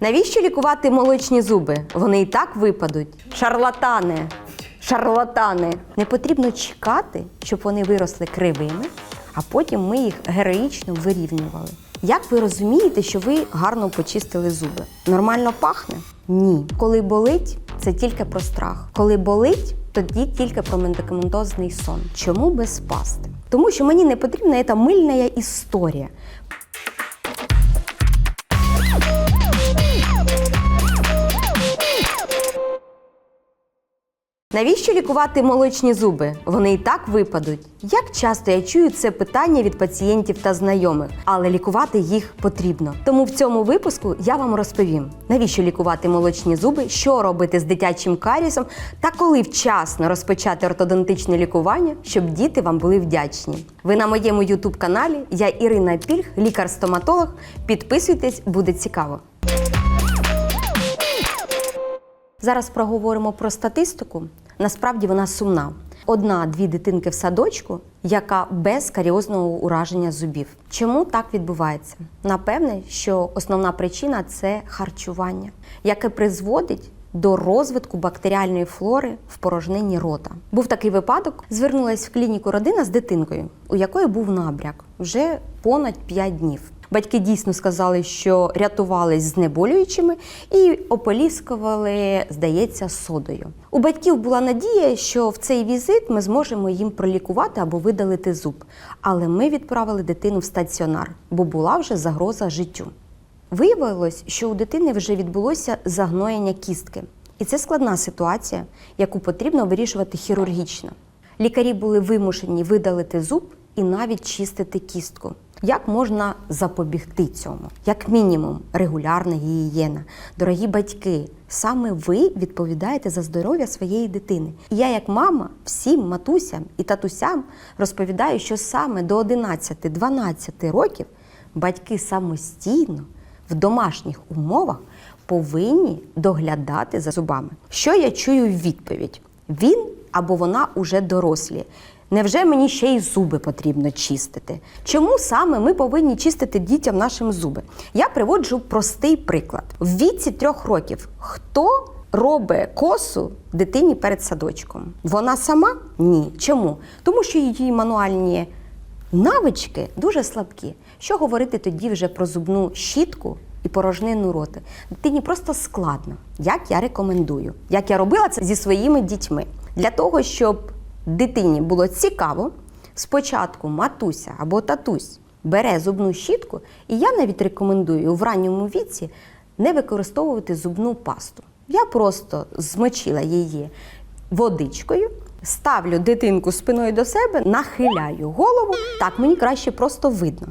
Навіщо лікувати молочні зуби? Вони і так випадуть. Шарлатани. Шарлатани. Не потрібно чекати, щоб вони виросли кривими, а потім ми їх героїчно вирівнювали. Як ви розумієте, що ви гарно почистили зуби? Нормально пахне? Ні. Коли болить, це тільки про страх. Коли болить, тоді тільки про медикаментозний сон. Чому без пасти? Тому що мені не потрібна ця мильна історія. Навіщо лікувати молочні зуби? Вони і так випадуть. Як часто я чую це питання від пацієнтів та знайомих, але лікувати їх потрібно. Тому в цьому випуску я вам розповім, навіщо лікувати молочні зуби, що робити з дитячим карісом та коли вчасно розпочати ортодонтичне лікування, щоб діти вам були вдячні. Ви на моєму ютуб каналі. Я Ірина Пільг, лікар-стоматолог. Підписуйтесь, буде цікаво. Зараз проговоримо про статистику. Насправді вона сумна. Одна-дві дитинки в садочку, яка без каріозного ураження зубів. Чому так відбувається? Напевне, що основна причина це харчування, яке призводить до розвитку бактеріальної флори в порожнині рота. Був такий випадок. Звернулась в клініку родина з дитинкою, у якої був набряк вже понад 5 днів. Батьки дійсно сказали, що рятувались знеболюючими і ополіскували, здається, содою. У батьків була надія, що в цей візит ми зможемо їм пролікувати або видалити зуб. Але ми відправили дитину в стаціонар, бо була вже загроза життю. Виявилось, що у дитини вже відбулося загноєння кістки. І це складна ситуація, яку потрібно вирішувати хірургічно. Лікарі були вимушені видалити зуб і навіть чистити кістку. Як можна запобігти цьому? Як мінімум, регулярна гігієна. Дорогі батьки, саме ви відповідаєте за здоров'я своєї дитини. І я, як мама, всім матусям і татусям розповідаю, що саме до 11-12 років батьки самостійно в домашніх умовах повинні доглядати за зубами. Що я чую в відповідь? Він або вона уже дорослі. Невже мені ще й зуби потрібно чистити? Чому саме ми повинні чистити дітям нашим зуби? Я приводжу простий приклад. В віці трьох років хто робить косу дитині перед садочком? Вона сама? Ні. Чому? Тому що її мануальні навички дуже слабкі. Що говорити тоді вже про зубну щітку і порожнину роти? Дитині просто складно, як я рекомендую, як я робила це зі своїми дітьми. Для того, щоб дитині було цікаво, спочатку матуся або татусь бере зубну щітку, і я навіть рекомендую в ранньому віці не використовувати зубну пасту. Я просто змочила її водичкою, ставлю дитинку спиною до себе, нахиляю голову, так мені краще просто видно.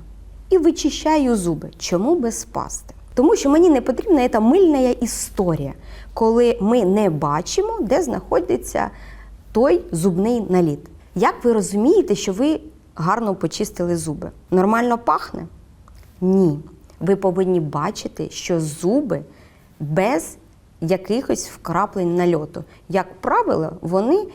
І вичищаю зуби. Чому без пасти? Тому що мені не потрібна ця мильна історія, коли ми не бачимо, де знаходиться той зубний наліт. Як ви розумієте, що ви гарно почистили зуби? Нормально пахне? Ні. Ви повинні бачити, що зуби без якихось вкраплень нальоту. Як правило, вони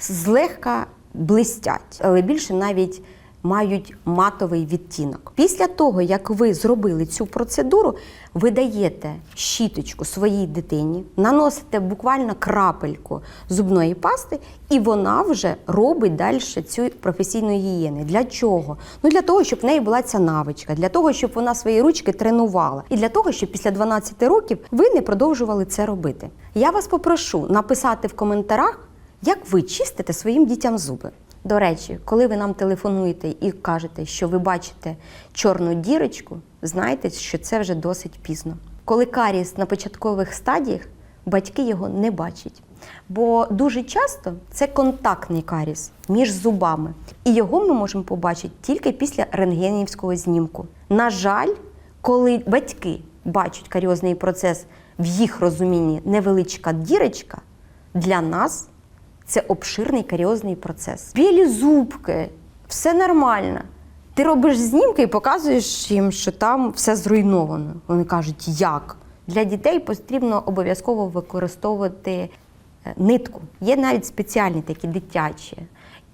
злегка блистять, але більше навіть мають матовий відтінок. Після того, як ви зробили цю процедуру, ви даєте щіточку своїй дитині, наносите буквально крапельку зубної пасти, і вона вже робить далі цю професійну гігієни. Для чого? Ну для того, щоб в неї була ця навичка, для того, щоб вона свої ручки тренувала, і для того, щоб після 12 років ви не продовжували це робити. Я вас попрошу написати в коментарях, як ви чистите своїм дітям зуби. До речі, коли ви нам телефонуєте і кажете, що ви бачите чорну дірочку, знайте, що це вже досить пізно. Коли карієс на початкових стадіях, батьки його не бачать. Бо дуже часто це контактний каріс між зубами, і його ми можемо побачити тільки після рентгенівського знімку. На жаль, коли батьки бачать каріозний процес в їх розумінні невеличка дірочка, для нас це обширний каріозний процес. Білі зубки, все нормально. Ти робиш знімки і показуєш їм, що там все зруйновано. Вони кажуть, як? Для дітей потрібно обов'язково використовувати е, нитку. Є навіть спеціальні такі дитячі.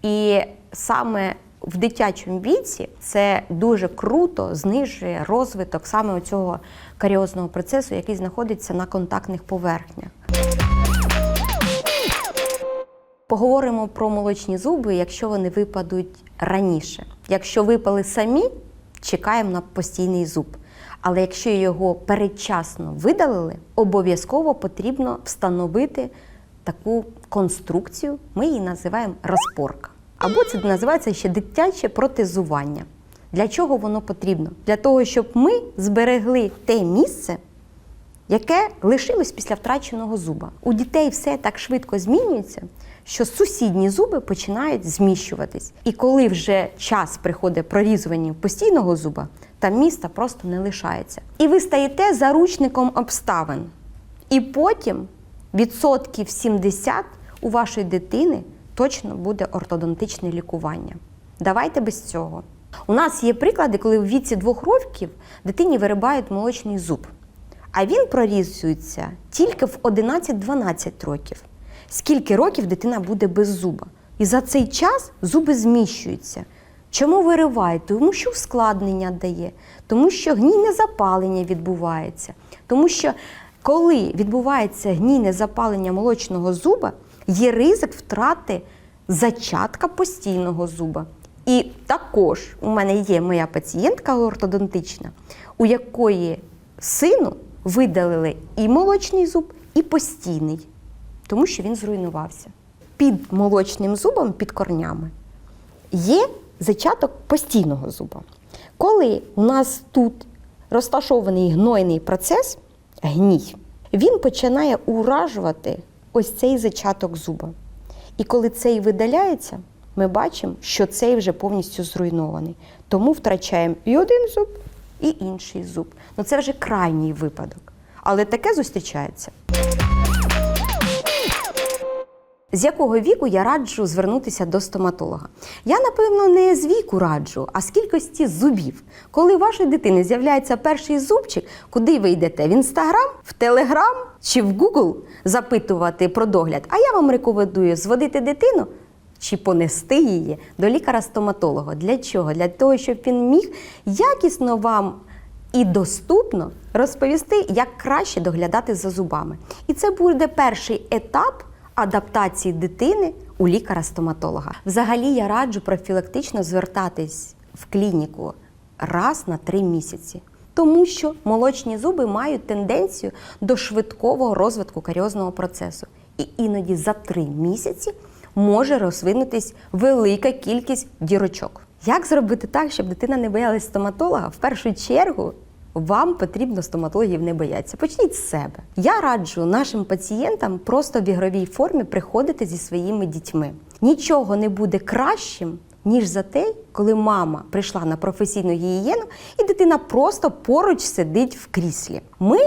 І саме В дитячому віці це дуже круто знижує розвиток саме цього каріозного процесу, який знаходиться на контактних поверхнях. Поговоримо про молочні зуби, якщо вони випадуть раніше. Якщо випали самі, чекаємо на постійний зуб. Але якщо його передчасно видалили, обов'язково потрібно встановити таку конструкцію. Ми її називаємо розпорка. Або це називається ще дитяче протезування. Для чого воно потрібно? Для того, щоб ми зберегли те місце, яке лишилось після втраченого зуба. У дітей все так швидко змінюється, що сусідні зуби починають зміщуватись. І коли вже час приходить прорізування постійного зуба, там міста просто не лишається. І ви стаєте заручником обставин. І потім відсотків 70 у вашої дитини точно буде ортодонтичне лікування. Давайте без цього. У нас є приклади, коли в віці двох років дитині вирибають молочний зуб, а він прорізується тільки в 11-12 років. Скільки років дитина буде без зуба? І за цей час зуби зміщуються. Чому виривають? Тому що ускладнення дає, тому що гнійне запалення відбувається, тому що коли відбувається гнійне запалення молочного зуба, є ризик втрати зачатка постійного зуба. І також у мене є моя пацієнтка ортодонтична, у якої сину видалили і молочний зуб, і постійний, тому що він зруйнувався. Під молочним зубом, під корнями, є зачаток постійного зуба. Коли у нас тут розташований гнойний процес, гній, він починає уражувати ось цей зачаток зуба. І коли цей видаляється, ми бачимо, що цей вже повністю зруйнований. Тому втрачаємо і один зуб, і інший зуб. Ну це вже крайній випадок. Але таке зустрічається. З якого віку я раджу звернутися до стоматолога? Я, напевно, не з віку раджу, а з кількості зубів. Коли у вашої дитини з'являється перший зубчик, куди ви йдете? В інстаграм, в телеграм чи в Google запитувати про догляд. А я вам рекомендую зводити дитину чи понести її до лікаря-стоматолога. Для чого? Для того, щоб він міг якісно вам і доступно розповісти, як краще доглядати за зубами. І це буде перший етап адаптації дитини у лікаря-стоматолога. Взагалі я раджу профілактично звертатись в клініку раз на три місяці. Тому що молочні зуби мають тенденцію до швидкого розвитку каріозного процесу. І іноді за три місяці може розвинутись велика кількість дірочок. Як зробити так, щоб дитина не боялась стоматолога? В першу чергу вам потрібно стоматологів не боятися. Почніть з себе. Я раджу нашим пацієнтам просто в ігровій формі приходити зі своїми дітьми. Нічого не буде кращим, ніж за те, коли мама прийшла на професійну гігієну, і дитина просто поруч сидить в кріслі. Ми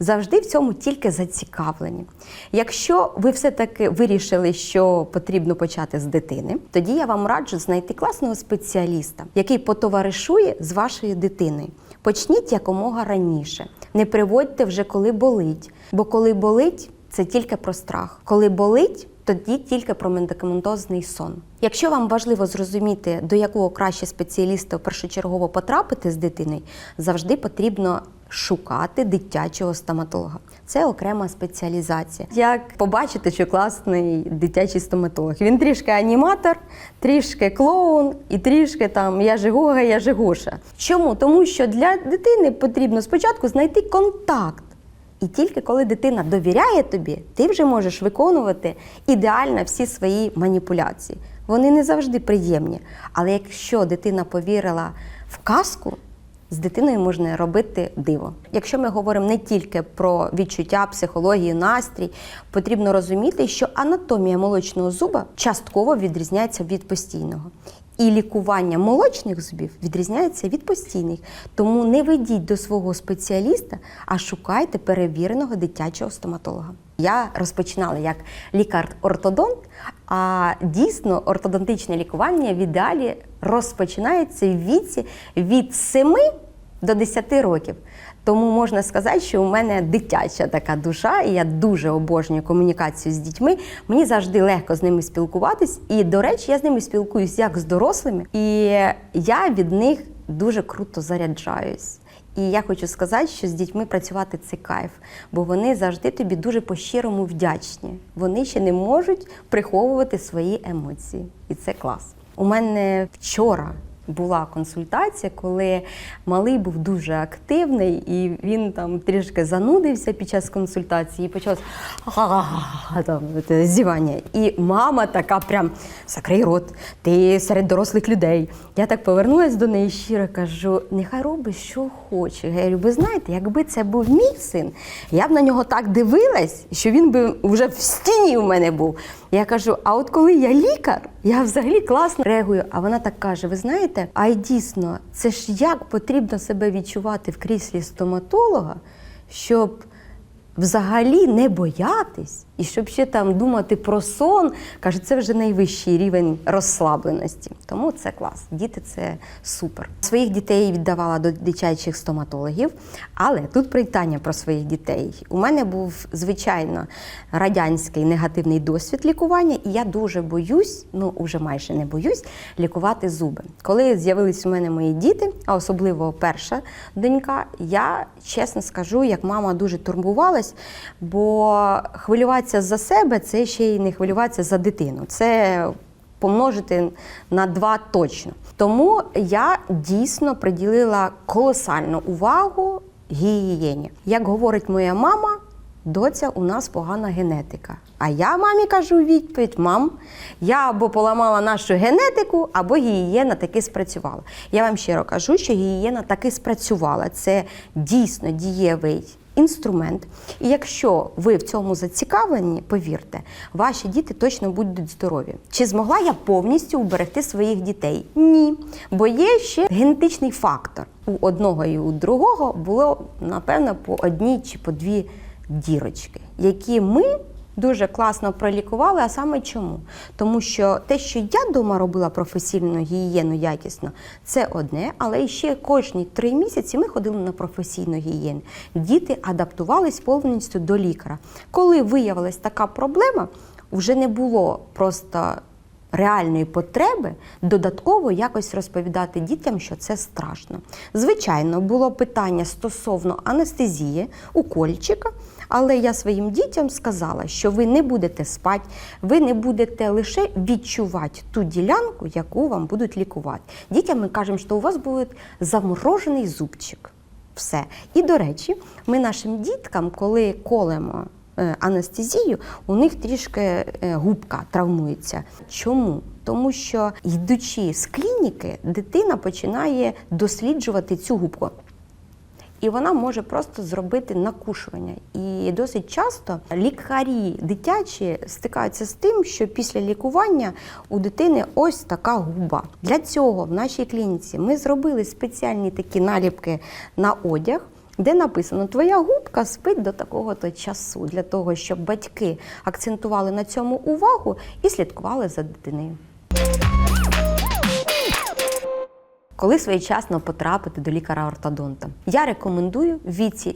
завжди в цьому тільки зацікавлені. Якщо ви все-таки вирішили, що потрібно почати з дитини, тоді я вам раджу знайти класного спеціаліста, який потоваришує з вашою дитиною. Почніть якомога раніше. Не приводьте вже коли болить. Бо коли болить, це тільки про страх. Коли болить, тоді тільки про медикаментозний сон. Якщо вам важливо зрозуміти, до якого краще спеціаліста першочергово потрапити з дитиною, завжди потрібно шукати дитячого стоматолога. Це окрема спеціалізація. Як побачити, що класний дитячий стоматолог? Він трішки аніматор, трішки клоун і трішки там я Жигога, я Жигоша. Чому? Тому що для дитини потрібно спочатку знайти контакт. І тільки коли дитина довіряє тобі, ти вже можеш виконувати ідеально всі свої маніпуляції. Вони не завжди приємні. Але якщо дитина повірила в казку, з дитиною можна робити диво. Якщо ми говоримо не тільки про відчуття, психологію, настрій, потрібно розуміти, що анатомія молочного зуба частково відрізняється від постійного. І лікування молочних зубів відрізняється від постійних. Тому не ведіть до свого спеціаліста, а шукайте перевіреного дитячого стоматолога. Я розпочинала як лікар-ортодонт, а дійсно ортодонтичне лікування в розпочинається в віці від 7 до 10 років. Тому можна сказати, що у мене дитяча така душа, і я дуже обожнюю комунікацію з дітьми. Мені завжди легко з ними спілкуватись. І, до речі, я з ними спілкуюсь як з дорослими, і я від них дуже круто заряджаюсь. І я хочу сказати, що з дітьми працювати це кайф, бо вони завжди тобі дуже по-щирому вдячні. Вони ще не можуть приховувати свої емоції, і це клас. У мене вчора була консультація, коли малий був дуже активний, і він там трішки занудився під час консультації і почав там зівання. І мама така прям закрий рот, ти серед дорослих людей. Я так повернулася до неї щиро кажу, нехай робить, що хоче. Я говорю, ви знаєте, якби це був мій син, я б на нього так дивилась, що він би вже в стіні у мене був. Я кажу, а от коли я лікар, я взагалі класно реагую. А вона так каже: ви знаєте, а й дійсно, це ж як потрібно себе відчувати в кріслі стоматолога, щоб взагалі не боятись, і щоб ще там думати про сон, каже, це вже найвищий рівень розслабленості. Тому це клас. Діти це супер. Своїх дітей віддавала до дитячих стоматологів, але тут питання про своїх дітей. У мене був звичайно радянський негативний досвід лікування, і я дуже боюсь, ну вже майже не боюсь, лікувати зуби. Коли з'явились у мене мої діти, а особливо перша донька, я чесно скажу, як мама дуже турбувалась, бо хвилюватися за себе це ще й не хвилюватися за дитину. Це помножити на два точно. Тому я дійсно приділила колосальну увагу гігієні. Як говорить моя мама, доця у нас погана генетика. А я мамі кажу відповідь: мам, я або поламала нашу генетику, або гігієна таки спрацювала. Я вам щиро кажу, що гігієна таки спрацювала. Це дійсно дієвий інструмент. І якщо ви в цьому зацікавлені, повірте, ваші діти точно будуть здорові. Чи змогла я повністю уберегти своїх дітей? Ні. Бо є ще генетичний фактор. У одного і у другого було, напевно, по одній чи по дві дірочки, які ми. Дуже класно пролікували, а саме чому? Тому що те, що я вдома робила професійну гігієну якісно, це одне, але ще кожні три місяці ми ходили на професійну гігієну. Діти адаптувались повністю до лікаря. Коли виявилась така проблема, вже не було просто реальної потреби додатково якось розповідати дітям, що це страшно. Звичайно, було питання стосовно анестезії, укольчика, але я своїм дітям сказала, що ви не будете спати, ви не будете лише відчувати ту ділянку, яку вам будуть лікувати. Дітям ми кажемо, що у вас буде заморожений зубчик. Все. І до речі, ми нашим діткам, коли колемо е, анестезію, у них трішки е, губка травмується. Чому? Тому що, йдучи з клініки, дитина починає досліджувати цю губку. І вона може просто зробити накушування. І досить часто лікарі дитячі стикаються з тим, що після лікування у дитини ось така губа. Для цього в нашій клініці ми зробили спеціальні такі наліпки на одяг. Де написано Твоя губка спить до такого-то часу, для того, щоб батьки акцентували на цьому увагу і слідкували за дитиною. Коли своєчасно потрапити до лікаря-ортодонта? Я рекомендую в віці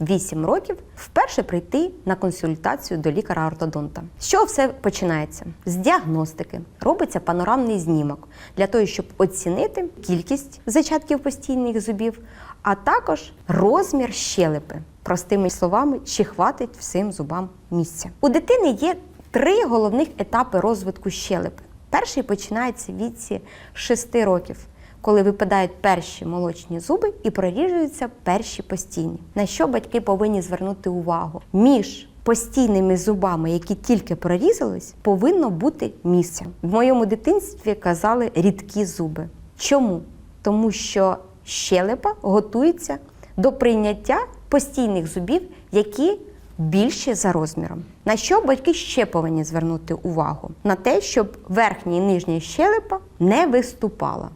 6-8 років вперше прийти на консультацію до лікаря-ортодонта. З чого все починається? З діагностики робиться панорамний знімок для того, щоб оцінити кількість зачатків постійних зубів, а також розмір щелепи. Простими словами, чи хватить всім зубам місця. У дитини є три головних етапи розвитку щелепи. Перший починається в віці 6 років, коли випадають перші молочні зуби і проріжуються перші постійні. На що батьки повинні звернути увагу? Між постійними зубами, які тільки прорізались, повинно бути місце. В моєму дитинстві казали рідкі зуби. Чому? Тому що щелепа готується до прийняття постійних зубів, які більші за розміром. На що батьки ще повинні звернути увагу? На те, щоб верхня і нижня щелепа не виступала.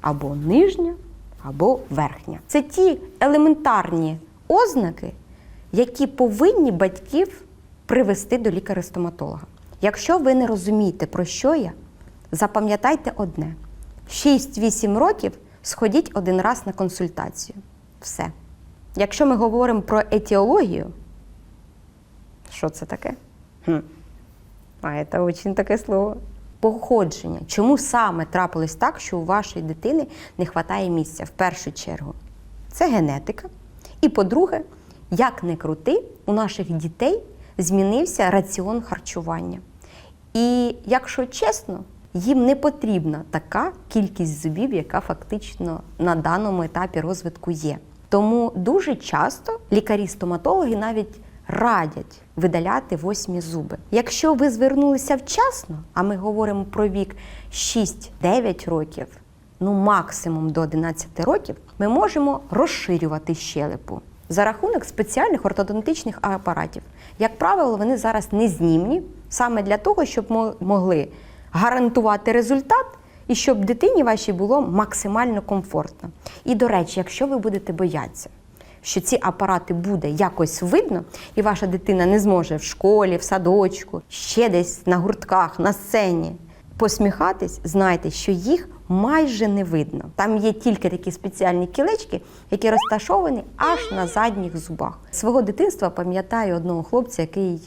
Або нижня, або верхня. Це ті елементарні ознаки, які повинні батьків привести до лікаря-стоматолога. Якщо ви не розумієте, про що я, запам'ятайте одне: 6-8 років сходіть один раз на консультацію. Все. Якщо ми говоримо про етіологію, що це таке? Хм. А це дуже таке слово. Походження. Чому саме трапилось так, що у вашої дитини не вистачає місця в першу чергу? Це генетика. І по-друге, як не крути, у наших дітей змінився раціон харчування. І якщо чесно, їм не потрібна така кількість зубів, яка фактично на даному етапі розвитку є. Тому дуже часто лікарі-стоматологи навіть радять видаляти восьмі зуби. Якщо ви звернулися вчасно, а ми говоримо про вік 6-9 років, ну максимум до 11 років, ми можемо розширювати щелепу за рахунок спеціальних ортодонтичних апаратів. Як правило, вони зараз не знімні саме для того, щоб мо- могли гарантувати результат і щоб дитині вашій було максимально комфортно. І до речі, якщо ви будете боятися, що ці апарати буде якось видно, і ваша дитина не зможе в школі, в садочку, ще десь на гуртках, на сцені посміхатись, знайте, що їх майже не видно. Там є тільки такі спеціальні кілечки, які розташовані аж на задніх зубах. Свого дитинства пам'ятаю одного хлопця, який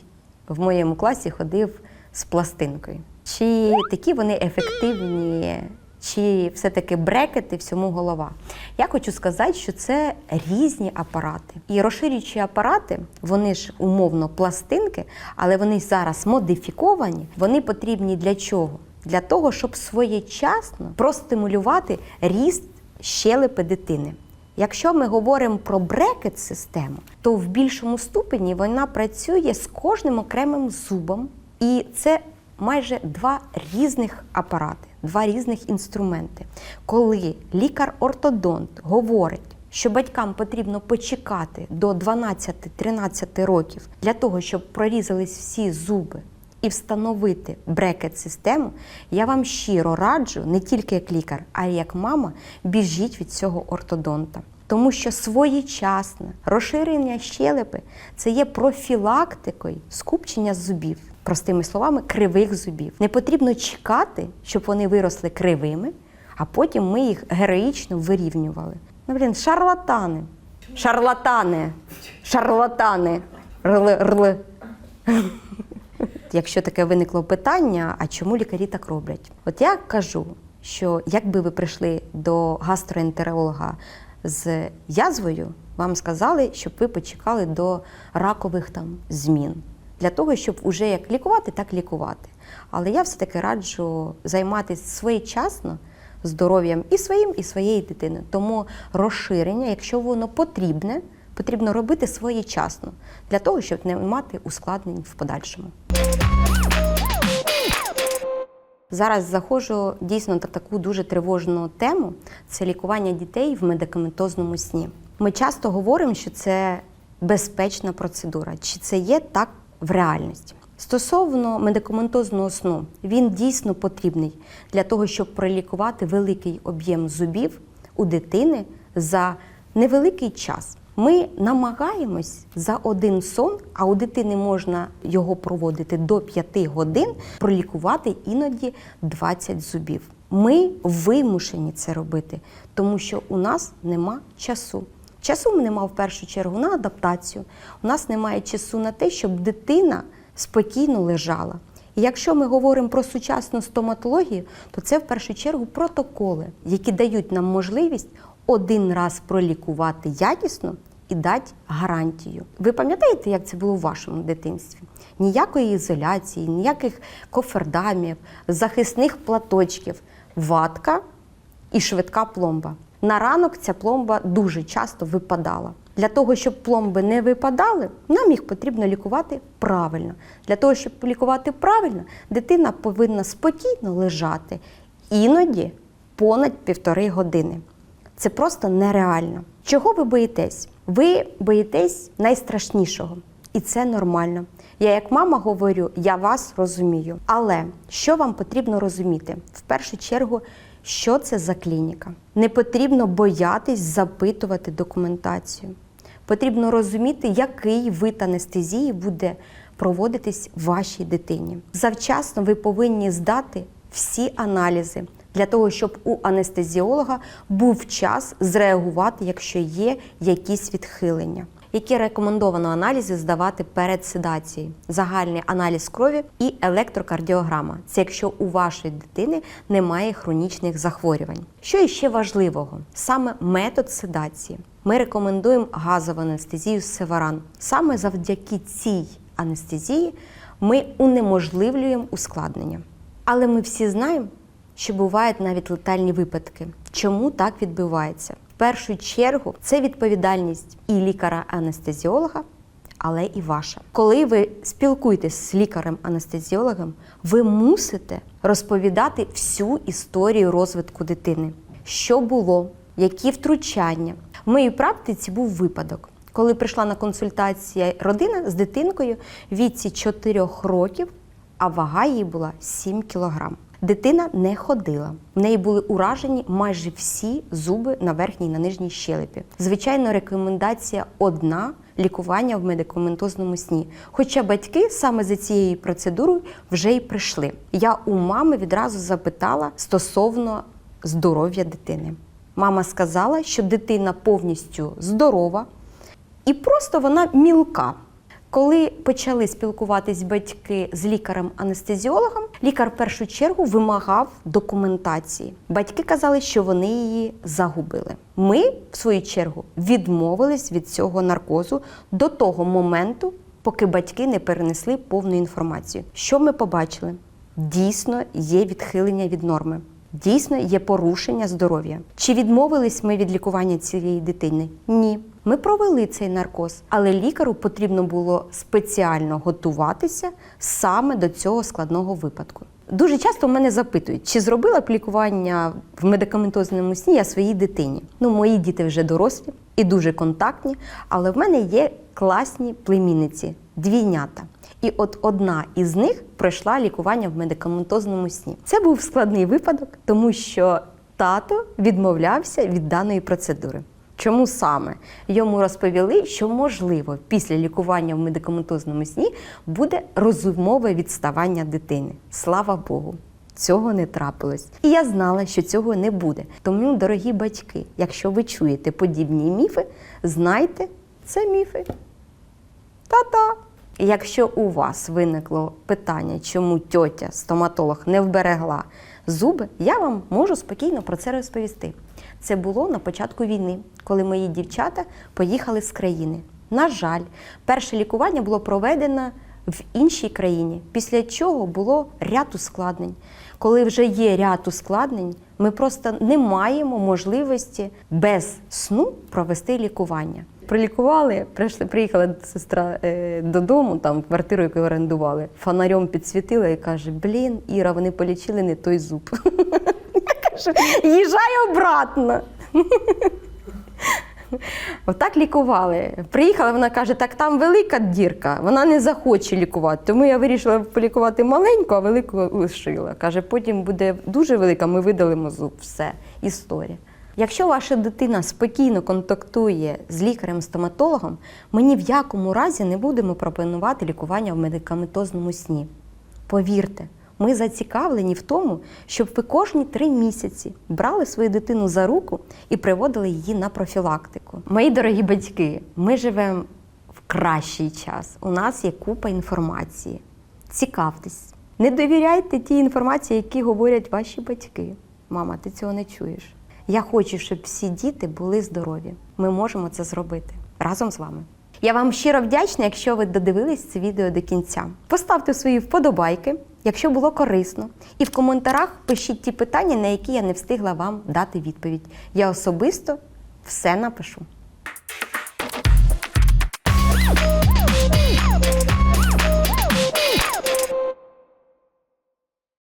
в моєму класі ходив з пластинкою. Чи такі вони ефективні, чи все-таки брекети всьому голова? Я хочу сказати, що це різні апарати. І розширюючі апарати, вони ж умовно пластинки, але вони зараз модифіковані. Вони потрібні для чого? Для того, щоб своєчасно простимулювати ріст щелепи дитини. Якщо ми говоримо про брекет-систему, то в більшому ступені вона працює з кожним окремим зубом, і це майже два різних апарати, два різних інструменти. Коли лікар-ортодонт говорить, що батькам потрібно почекати до 12-13 років для того, щоб прорізались всі зуби і встановити брекет-систему, я вам щиро раджу, не тільки як лікар, а й як мама, біжіть від цього ортодонта. Тому що своєчасне розширення щелепи це є профілактикою скупчення зубів, простими словами, кривих зубів. Не потрібно чекати, щоб вони виросли кривими, а потім ми їх героїчно вирівнювали. Ну, блін, шарлатани. Шарлатани. Шарлатани. Рли, рли. Якщо таке виникло питання, а чому лікарі так роблять? От я кажу, що якби ви прийшли до гастроентеролога з язвою, вам сказали, щоб ви почекали до ракових там змін. Для того, щоб уже як лікувати, так лікувати. Але я все-таки раджу займатися своєчасно здоров'ям і своїм, і своєї дитини. Тому розширення, якщо воно потрібне, потрібно робити своєчасно для того, щоб не мати ускладнень в подальшому. Зараз заходжу дійсно на таку дуже тривожну тему це лікування дітей в медикаментозному сні. Ми часто говоримо, що це безпечна процедура. Чи це є так в реальності? Стосовно медикаментозного сну, він дійсно потрібний для того, щоб пролікувати великий об'єм зубів у дитини за невеликий час. Ми намагаємось за один сон, а у дитини можна його проводити до 5 годин, пролікувати іноді 20 зубів. Ми вимушені це робити, тому що у нас нема часу. Часу нема в першу чергу на адаптацію. У нас немає часу на те, щоб дитина спокійно лежала. І якщо ми говоримо про сучасну стоматологію, то це в першу чергу протоколи, які дають нам можливість один раз пролікувати якісно і дати гарантію. Ви пам'ятаєте, як це було у вашому дитинстві? Ніякої ізоляції, ніяких кофердамів, захисних платочків, ватка і швидка пломба. На ранок ця пломба дуже часто випадала. Для того, щоб пломби не випадали, нам їх потрібно лікувати правильно. Для того, щоб лікувати правильно, дитина повинна спокійно лежати іноді понад півтори години. Це просто нереально. Чого ви боїтесь? Ви боїтесь найстрашнішого, і це нормально. Я, як мама, говорю, я вас розумію. Але що вам потрібно розуміти? В першу чергу, що це за клініка. Не потрібно боятись запитувати документацію. Потрібно розуміти, який вид анестезії буде проводитись вашій дитині. Завчасно ви повинні здати всі аналізи, для того, щоб у анестезіолога був час зреагувати, якщо є якісь відхилення. Які рекомендовано аналізи здавати перед седацією? Загальний аналіз крові і електрокардіограма. Це якщо у вашої дитини немає хронічних захворювань. Що іще важливого? Саме метод седації. Ми рекомендуємо газову анестезію Севаран. Саме завдяки цій анестезії ми унеможливлюємо ускладнення. Але ми всі знаємо, що бувають навіть летальні випадки. Чому так відбувається? Першу чергу це відповідальність і лікаря-анестезіолога, але і ваша. Коли ви спілкуєтесь з лікарем-анестезіологом, ви мусите розповідати всю історію розвитку дитини, що було, які втручання. В моїй практиці був випадок. Коли прийшла на консультацію родина з дитинкою віці 4 років, а вага її була 7 кілограм. Дитина не ходила. В неї були уражені майже всі зуби на верхній і на нижній щелепі. Звичайно, рекомендація одна лікування в медикаментозному сні. Хоча батьки саме за цією процедурою вже й прийшли. Я у мами відразу запитала стосовно здоров'я дитини. Мама сказала, що дитина повністю здорова і просто вона мілка. Коли почали спілкуватись батьки з лікарем-анестезіологом, лікар в першу чергу вимагав документації. Батьки казали, що вони її загубили. Ми, в свою чергу, відмовились від цього наркозу до того моменту, поки батьки не перенесли повну інформацію. Що ми побачили? Дійсно є відхилення від норми. Дійсно є порушення здоров'я. Чи відмовились ми від лікування цієї дитини? Ні. Ми провели цей наркоз, але лікару потрібно було спеціально готуватися саме до цього складного випадку. Дуже часто мене запитують, чи зробила б лікування в медикаментозному сні я своїй дитині. Ну, мої діти вже дорослі і дуже контактні, але в мене є класні племінниці, двійнята. І от одна із них пройшла лікування в медикаментозному сні. Це був складний випадок, тому що тато відмовлявся від даної процедури. Чому саме йому розповіли, що можливо після лікування в медикаментозному сні буде розумове відставання дитини? Слава Богу, цього не трапилось. І я знала, що цього не буде. Тому, дорогі батьки, якщо ви чуєте подібні міфи, знайте, це міфи. Та-та! Якщо у вас виникло питання, чому тьотя стоматолог не вберегла зуби, я вам можу спокійно про це розповісти. Це було на початку війни, коли мої дівчата поїхали з країни. На жаль, перше лікування було проведено в іншій країні, після чого було ряд ускладнень. Коли вже є ряд ускладнень, ми просто не маємо можливості без сну провести лікування. Прилікували, прийшли, приїхала сестра е, додому, там квартиру, яку орендували, фонарем підсвітила і каже: Блін, Іра, вони полічили не той зуб. Я кажу, їжджай обратно. Отак лікували. Приїхала, вона каже, так там велика дірка, вона не захоче лікувати. Тому я вирішила полікувати маленьку, а велику лишила. Каже, потім буде дуже велика, ми видалимо зуб. Все, історія. Якщо ваша дитина спокійно контактує з лікарем-стоматологом, ми ні в якому разі не будемо пропонувати лікування в медикаментозному сні. Повірте, ми зацікавлені в тому, щоб ви кожні три місяці брали свою дитину за руку і приводили її на профілактику. Мої дорогі батьки, ми живемо в кращий час. У нас є купа інформації. Цікавтесь. Не довіряйте тій інформації, які говорять ваші батьки. Мама, ти цього не чуєш. Я хочу, щоб всі діти були здорові. Ми можемо це зробити разом з вами. Я вам щиро вдячна, якщо ви додивились це відео до кінця. Поставте свої вподобайки, якщо було корисно, і в коментарах пишіть ті питання, на які я не встигла вам дати відповідь. Я особисто все напишу.